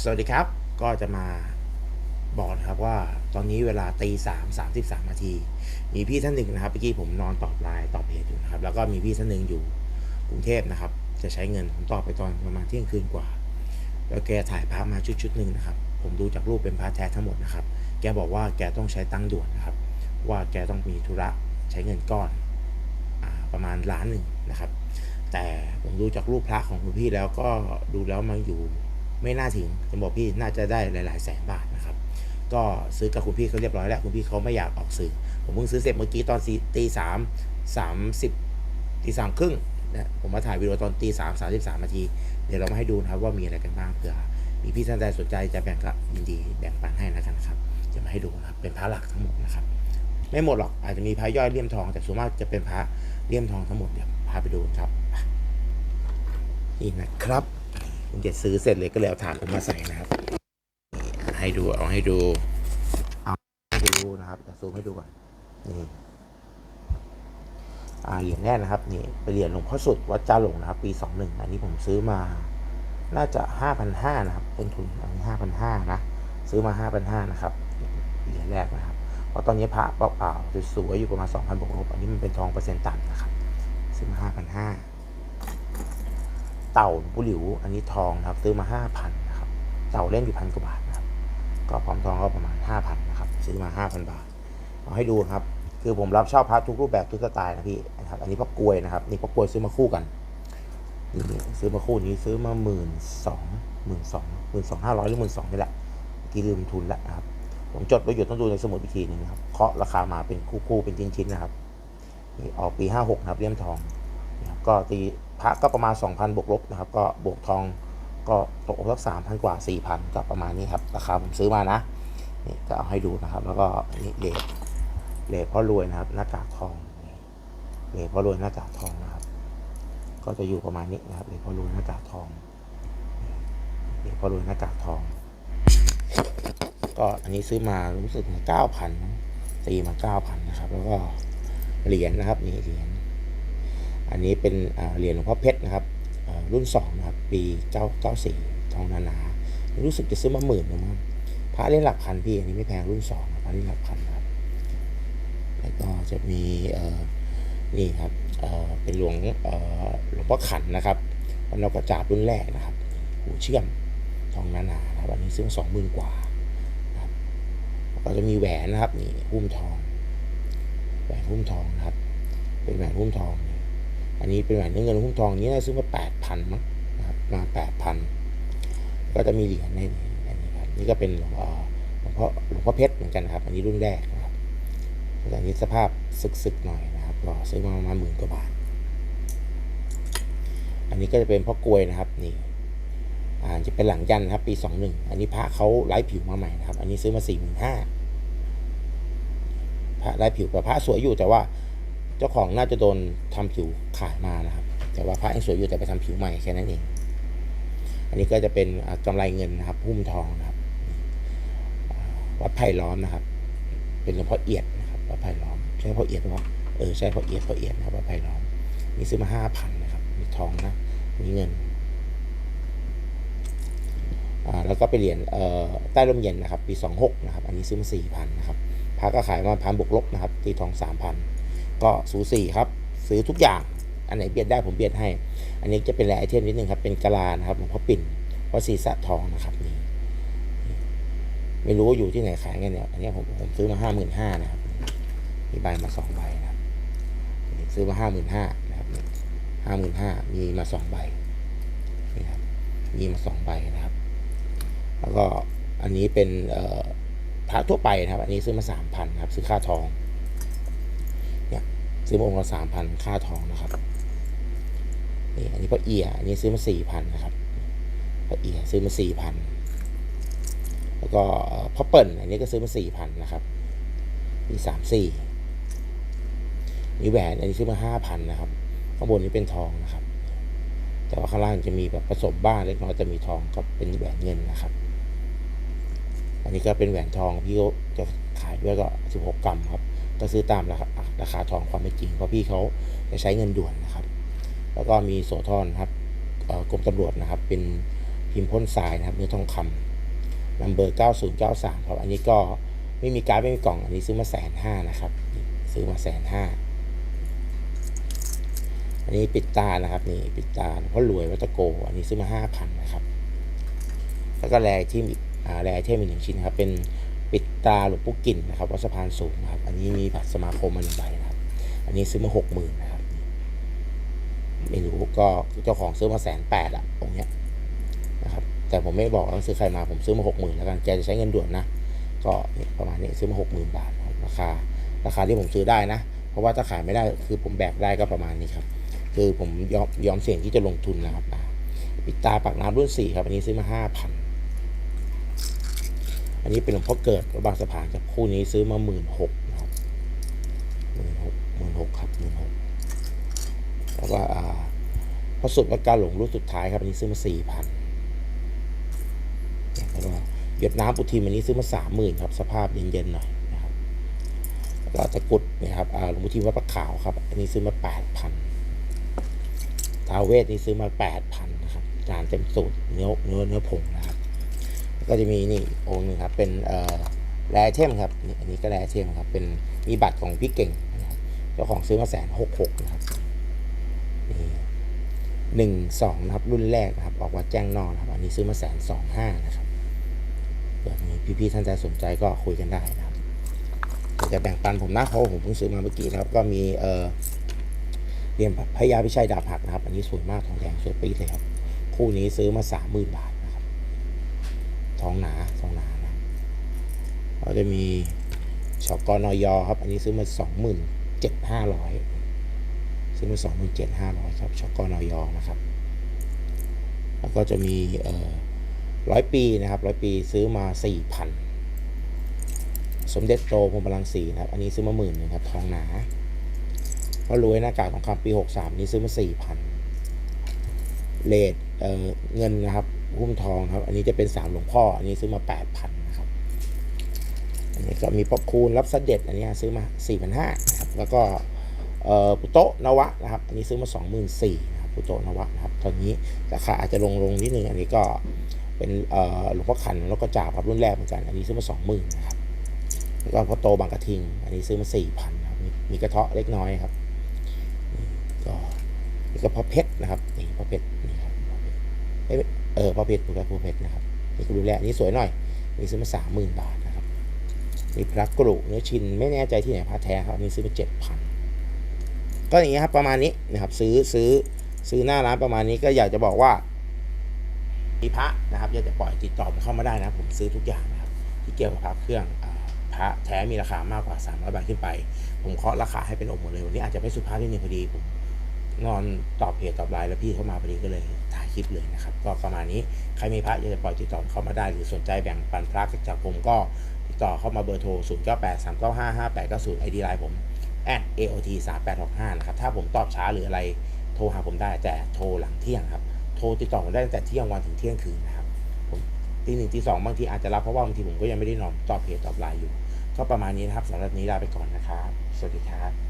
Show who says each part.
Speaker 1: สวัสดีครับก็จะมาบอกนะครับว่าตอนนี้เวลาตีสามสามสิบสามนาที มีพี่ท่านหนึ่งนะครับเมื่อกี้ผมนอนตอบไลน์ตอบเพจอยู่นะครับ แล้วก็มีพี่ท่านหนึ่งอยู่กรุงเทพนะครับ จะใช้เงินผมตอบไปตอนประมาณเที่ยงคืนกว่า แล้วแกถ่ายภาพมาชุดชุดหนึ่งนะครับ ผมดูจากรูปเป็นพระแท้ทั้งหมดนะครับ แกบอกว่าแกต้องใช้ตังด่วนนะครับ ว่าแกต้องมีธุระใช้เงินก้อนอประมาณล้านหนึ่งนะครับ แต่ผมดูจากรูปพระของคุณพี่แล้วก็ดูแล้วมันอยู่ ไม่น่าถึงจะบอกพี่น่าจะได้หลาย ๆ แสนบาทนะครับ ก็ซื้อกับคุณพี่เขาเรียบร้อยแล้วคุณพี่เขาไม่อยากออกสื่อ ผมเพิ่งซื้อเสร็จเมื่อกี้ตอนตีสามสามสิบตีสามครึ่งนะผมมาถ่ายวิดีโอตอนตีสามสามสิบสามนาทีเดี๋ยวเรามาให้ดูนะครับว่ามีอะไรกันบ้างเผื่อมีพี่ท่านใดสนใจจะแบ่งก็ยินดีแบ่งปันให้แล้วกันนะครับ จะมาให้ดูนะครับเป็นพระหลักทั้งหมดนะครับ ไม่หมดหรอกอาจจะมีพระย่อยเลี่ยมทอง แต่ส่วนมากจะเป็นพระเลี่ยมทองทั้งหมดเดี๋ยวพาไปดูครับนี่นะครับ ผมจะซื้อเสร็จเลยก็เลยเอาถาดผมมาใส่นะครับให้ดูเอาให้ดูเอาให้ดูนะครับจะซูมให้ดูก่อนนี่อ่าเหรียญแรกนะครับนี่เป็นเหรียญหลวงพ่อสุดวัดจ้าหลงนะครับ ปีสองหนึ่งอันนี้ผมซื้อมา น่าจะห้าพันห้านะครับต้นทุนอันนี้ห้าพันห้านะซื้อมาห้าพันห้านะครับเหรียญแรกนะครับเพราะตอนนี้พระเปล่าๆสวยๆอยู่ประมาณสองพันบวกลบอันนี้มันเป็นทองเปอร์เซ็นต์ต่ำนะครับซื้อมาห้าพันห้า เต่าผู้หลิว อันนี้ทองนะครับ ซื้อมาห้าพันนะครับ เต่าเล่นอยู่พันกว่าบาทนะครับ ก็พร้อมทองก็ประมาณห้าพันนะครับ ซื้อมาห้าพันบาท เอาให้ดูครับ คือผมรับเช่าพระทุกรูปแบบทุกสไตล์นะพี่นะครับ อันนี้พ่อกลวยนะครับ นี่พ่อกลวยซื้อมาคู่กัน นี่ซื้อมาคู่นี้ซื้อมาหมื่นสองหมื่นสองหมื่นสองห้าร้อยหรือหมื่นสองนี่แหละกี้ลืมทุนแล้วนะครับ ผมจดไว้อยู่ต้องดูในสมุดอีกทีหนึงครับ เคาะราคามาเป็นคู่ๆเป็นชิ้นๆนะครับ นี่ออกปีห้าหกนะครับเลี่ยมทองนะครับก็ตี พระก็ประมาณ 2,000 บวกลบนะครับ ก็บวกทองก็ตกสักสามพันกว่า4,000ก็ประมาณนี้ครับราคาผมซื้อมานะนี่ก็เอาให้ดูนะครับ แล้วก็นี่เลทเลทพ่อรวยนะครับ หน้ากากทองเลทพ่อรวยหน้ากากทองนะครับ ก็จะอยู่ประมาณนี้นะครับเลทพ่อรวยหน้ากากทองเลทพ่อรวยหน้ากากทอง ก็อันนี้ซื้อมารู้สึกเก้าพันตีมาเก้าพันนะครับ แล้วก็เหรียญนะครับนี่เหรียญ อันนี้เป็นเหรียญหลวงพ่อเพชรนะครับรุ่นสองนะครับปีเก้าสี่ทองนานา รู้สึกจะซื้อมาหมื่นนึงมั้งพระเล่นหลักพันพี่ อันนี้ไม่แพงรุ่นสองนะพระเล่นหลักพันนะครับ แล้วก็จะมีนี่ครับเป็นหลวงหลวงพ่อขันนะครับวันเรากระจาบรุ่นแรกนะครับ หูเชื่อมทองนานานะครับ อันนี้ซื้อมาสองหมื่นกว่าก็จะมีแหวนนะครับนี่หุ้มทอง แหวนหุ้มทองนะครับ เป็นแหวนหุ้มทองนี อันนี้เป็นแหวนเนื้อเงินหุ้มทองนี้น่าซื้อมาแปดพันมั้งนะครับมาแปดพันก็จะมีเหรียญในนี้อันนี้ครับนี่ก็เป็นหลวงพ่อหลวงพ่อหลวงพ่อเพชรเหมือนกันนะครับ อันนี้รุ่นแรกนะครับแต่อันนี้สภาพสึกๆหน่อยนะครับก็ซื้อมาประมาณหมื่นกว่าบาท อันนี้ก็จะเป็นพ่อกลวยนะครับนี่อ่าจะเป็นหลังยันนะครับ ปีสองหนึ่งอันนี้พระเขาไล่ผิวมาใหม่นะครับ อันนี้ซื้อมาสี่หมื่นห้าพระไล่ผิวแต่พระสวยอยู่แต่ว่า เจ้าของน่าจะโดนทำผิวขายมานะครับ แต่ว่าพระยังสวยอยู่แต่ไปทำผิวใหม่แค่นั้นเอง อันนี้ก็จะเป็นอ่ากำไรเงินนะครับหุ้มทองนะครับ วัดไผ่ล้อมนะครับ เป็นหลวงพ่อเอียดนะครับวัดไผ่ล้อม ใช่พ่อเอียดปะวะเออใช่พ่อเอียดพ่อเอียดนะครับวัดไผ่ล้อมนี่ซื้อมาห้าพันนะครับ มีทองนะ มีเงินอ่าแล้วก็ไปเหรียญเอ่อใต้ร่มเย็นนะครับ ปี26นะครับ อันนี้ซื้อมา4,000นนะครับพาก็ขายมาพันบวกลบนะครับ ตีทอง3,000 ก็สูสีครับซื้อทุกอย่าง อันไหนเบียดได้ผมเบียดให้ อันนี้จะเป็นแหล่ไอเทมนิดนึงครับ เป็นกะลานะครับหลวงพ่อปิ่นวัดศรีสะทองนะครับนี่ไม่รู้ว่าอยู่ที่ไหนขายกันเนี่ย อันนี้ผมผมซื้อมา55,000นห้านะครับ มีใบมาสองใบนะครับซื้อมา55,000นห้านะครับ55,000มีมาสองใบนี่ครับมีมาสองใบนะครับ แล้วก็อันนี้เป็นพระทั่วไปนะครับ อันนี้ซื้อมาสามพันครับ ซื้อค่าทอง ซื้อมาองค์ละสามพันค่าทองนะครับนี่อันนี้พระเอียอันนี้ซื้อมาสี่พันนะครับพระเอียซื้อมาสี่พันแล้วก็พ่อเปิ่นอันนี้ก็ซื้อมาสี่พันนะครับมีสามสี่นี่แหวนอันนี้ซื้อมาห้าพันนะครับข้างบนนี้เป็นทองนะครับ แต่ว่าข้างล่างจะมีแบบผสมบ้างเล็กน้อยจะมีทองก็เป็นแหวนเงินนะครับ อันนี้ก็เป็นแหวนทองพี่เขาจะขายด้วยก็16กรัมครับ ก็ซื้อตามราคา ราคาทองความเป็นจริงเพราะพี่เขาจะใช้เงินด่วนนะครับ แล้วก็มีโสธรครับกรมตำรวจนะครับ เป็นพิมพ์พ่นทรายนะครับเนื้อทองคำนัมเบอร์ 9093ครับอันนี้ก็ไม่มีการไม่มีกล่องอันนี้ซื้อมาแสนห้านะครับ ซื้อมาแสนห้าอันนี้ปิดตานะครับนี่ปิดตาเพราะรวยวัตโก อันนี้ซื้อมาห้าพันนะครับ แล้วก็แร่ที่อีกอ่าแร่เทมอีกหนึ่งชิ้นนะครับ เป็น ปิดตาหลวงปู่กิ่นนะครับวัดสะพานสูงนะครับ อันนี้มีบัตรสมาคมมาหนึ่งใบนะครับ อันนี้ซื้อมาหกหมื่นนะครับ ไม่รู้ก็เจ้าของซื้อมาแสนแปดอะองเนี้ยนะครับ แต่ผมไม่บอกต้องซื้อใครมาผมซื้อมาหกหมื่นแล้วกันแกจะใช้เงินด่วนนะก็ประมาณนี้ซื้อมาหกหมื่นบาทราคา ราคาที่ผมซื้อได้นะ เพราะว่าถ้าขายไม่ได้คือผมแบกได้ก็ประมาณนี้ครับ คือผมยอมยอมเสี่ยงที่จะลงทุนนะครับปิดตาปากน้ำรุ่นสี่ครับอันนี้ซื้อมาห้าพัน อันนี้เป็นหลวงพ่อเกิดบางสะพานครับคู่นี้ซื้อมาหมื่นหกนะครับหมื่นหกหมื่นหกครับหมื่นหกแล้วก็อ่าพระสุดวัดกาหลงรุ่นสุดท้ายครับอันนี้ซื้อมาสี่พันแล้วก็หยดน้ำปุทีมอันนี้ซื้อมาสามหมื่นครับ สภาพเย็นๆหน่อยนะครับแล้วตะกุดนะครับอ่าหลวงพ่อทีมวัดพระขาวครับ อันนี้ซื้อมาแปดพันทาเวทนี่ซื้อมาแปดพันนะครับจานเต็มสูตรเนื้อเนื้อเนื้อผงนะครับ ก็จะมีนี่องค์หนึงครับเป็นเอ่อแรเทมครับนี่อันนี้ก็แร่เทมครับเป็นมีบัตรของพี่เก่งนะครับเจ้าของซื้อมาแสนหกหกนะครับนี่หนึ่งสองนะครับรุ่นแรกนะครับ ออกวัดแจ้งนอกนะครับ อันนี้ซื้อมาแสนสองห้านะครับเกิดมีพี่ๆท่านใดสนใจก็คุยกันได้นะครับจะแบ่งปันผมนะเพราะผมเพิ่งซื้อมาเมื่อกี้นะครับ ก็มีเอ่อเรียญพะยาพิชัยดาบหักนะครับ อันนี้สวยมากทองแดงสวยปี๊ดเลยครับ คู่นี้ซื้อมาสามหมื่นบาท องหนาทองหนานะเราจะมีชกนอยครับ อันนี้ซื้อมาสองหมื่นเจ็ดห้าร้อยซื้อมาสองหมื่นเจ็ดห้าร้อยครับชกนอยนะครับ แล้วก็จะมีเอ่อร้อยปีนะครับร้อยปีซื้อมาสี่พันสมเด็จโตพรมพลังสีนะครับ อันนี้ซื้อมาหมื่นนึงครับทองหนาเพราะรวยหน้ากากของคำปีหกสามนี้ซื้อมาสี่พันเลดเอ่อเงินนะครับ หุ้มทองครับ อันนี้จะเป็นสามหลวงพ่อ อันนี้ซื้อมาแปดพันนะครับ อันนี้ก็มีป๊อปคูณรับเสด็จ อันนี้ซื้อมาสี่พันห้าครับ แล้วก็เอ่อปุโตะนวะนะครับ อันนี้ซื้อมาสองหมื่นสี่นะครับปุโตะนวะนะครับ ตอนนี้ราคาอาจจะลงลงนิดนึง อันนี้ก็เป็นเอ่อหลวงพ่อขันแล้วก็จ่าครับรุ่นแรกเหมือนกัน อันนี้ซื้อมาสองหมื่นนะครับ แล้วก็พอโตบางกระทิง อันนี้ซื้อมาสี่พันครับ มีมีกระเทาะเล็กน้อยครับ ก็นี่ก็พอเพชรนะครับ นี่พอเพชรนี่ครับเพชรเอ้ย เออพ่อเพชรถูกแล้วพอเพชรนะครับนี่ก็ดูแลอันนี้สวยหน่อยนี่ซื้อมาสามหมื่นบาทนะครับนี่พระกรุเนื้อชินไม่แน่ใจที่ไหนพระแท้ครับนี่ซื้อมาเจ็ดพันก็อย่างนี้ครับประมาณนี้นะครับซื้อซื้อซื้อหน้าร้านประมาณนี้ก็อยากจะบอกว่ามีพระนะครับอยากจะปล่อยติดต่อผมเข้ามาได้นะผมซื้อทุกอย่างนะครับที่เกี่ยวกับพระเครื่องอพระแท้มีราคามากกว่า300บาทขึ้นไป ผมเคาะราคาให้เป็นองค์หมดเลยวันนี้อาจจะไม่สุภาพนิดนึงพอดีผม นอนตอบเพจตอบไลน์แล้วพี่เข้ามาพอดีก็เลยถ่ายคลิปเลยนะครับ ก็ประมาณนี้ใครมีพระอยากจะปล่อยติดต่อเข้ามาได้หรือสนใจแบ่งปันพระจากผมก็ติดต่อเข้ามาเบอร์โทร 0 9 8 3 9 5 5 8 9 0 ID ไลน์ผม at aot 3 8 6 5นะครับถ้าผมตอบช้าหรืออะไรโทรหาผมได้แต่โทรหลังเที่ยงครับโทรติดต่อผมได้ตั้งแต่เที่ยงวันถึงเที่ยงคืนนะครับผมตีหนึ่งตีสองบางทีอาจจะรับเพราะว่าบางทีผมก็ยังไม่ได้นอนตอบเพจตอบไลน์อยู่ ก็ประมาณนี้นะครับสำหรับนี้ลาไปก่อนนะครับ สวัสดีครับ